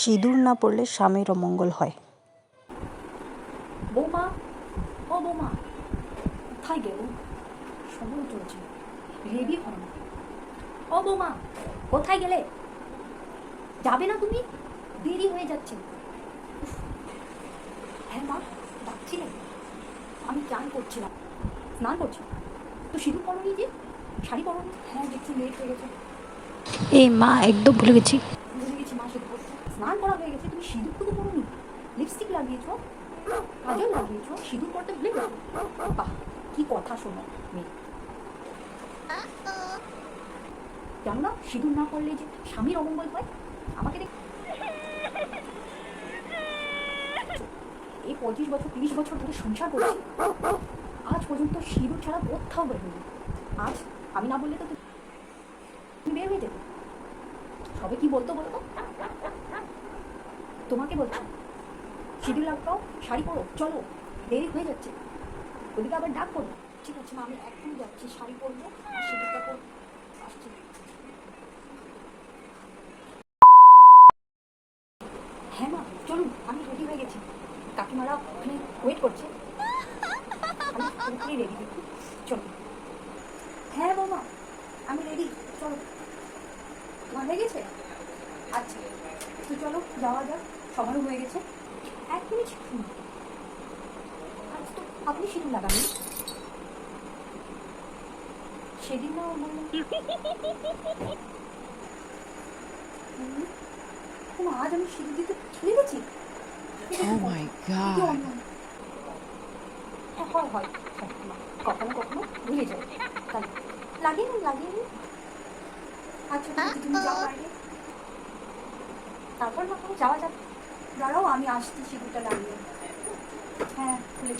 সিঁদুর না পড়লে স্বামীর অমঙ্গল হয়। বৌমা ও বৌমা কোথায় গেল? সময় চলছে রেডি হন ও বৌমা কোথায় গেলে? যাবে না তুমি? দেরি হয়ে যাচ্ছে। হ্যাঁ মা ডাকছিলে আমি চান করছিলাম। স্নান করছি। তো সিঁদুর পরনি যে শাড়ি পরনি? হ্যাঁ দেখছি লেট হয়ে গেছে। এই মা একদম ভুলে গেছি মা সিঁদুর পরতে স্নান করা হয়ে গেছে তুমি সিঁদুর টুকু পরনি লিপস্টিক লাগিয়েছো কাজল লাগিয়েছো সিঁদুর পরতে ভুলে গেছো বাহ কি কথা শোনো মেয়ে জানো না সিঁদুর না করলে যে স্বামীর অমঙ্গল হয় আমাকে দেখ এই পঁচিশ বছর তিরিশ বছর ধরে সংসার করছি আজ পর্যন্ত সিঁদুর ছাড়া কোথাও বের হয়নি আজ আমি না বললে তো তুমি বের হয়ে যেতে সবে কি বলতো বলো তো তোমাকে বলছো সিঁদুর লাগাও, শাড়ি পরো, চলো, দেরি হয়ে যাচ্ছে। ওদিকে আবার ডাক করব ঠিক আছে, মা, আমি এখন যাচ্ছি, শাড়ি পরবো, আর সিঁদুরটা পরবো। হ্যাঁ মা চলুন আমি রেডি হয়ে গেছি। কাকিমারা ওখানে ওয়েট করছে। রেডি চলো। হ্যাঁ বৌমা, আমি রেডি চলো। তোমার হয়ে গেছে? আচ্ছা তো চলো, যাওয়া যাক। সবারও হয়ে গেছে? এক মিনিট শুনুন। আজ তো আপনি সিঁদুর লাগাননি সেদিন না বললাম হুম, ও মা, আজ আমি সিঁদুর দিতে ভুলে গেছি Oh? হ্যাঁ, হয়। কখনো কখনো ভুলে যায় তাই লাগিয়ে নিন লাগিয়ে নিন। আচ্ছা ঠিক আছে তুমি যাও বাইরে। তারপর না যাওয়া যাবে দাঁড়াও আমি আসছি সিঁদুরটা লাগিয়ে হ্যাঁ খুলে।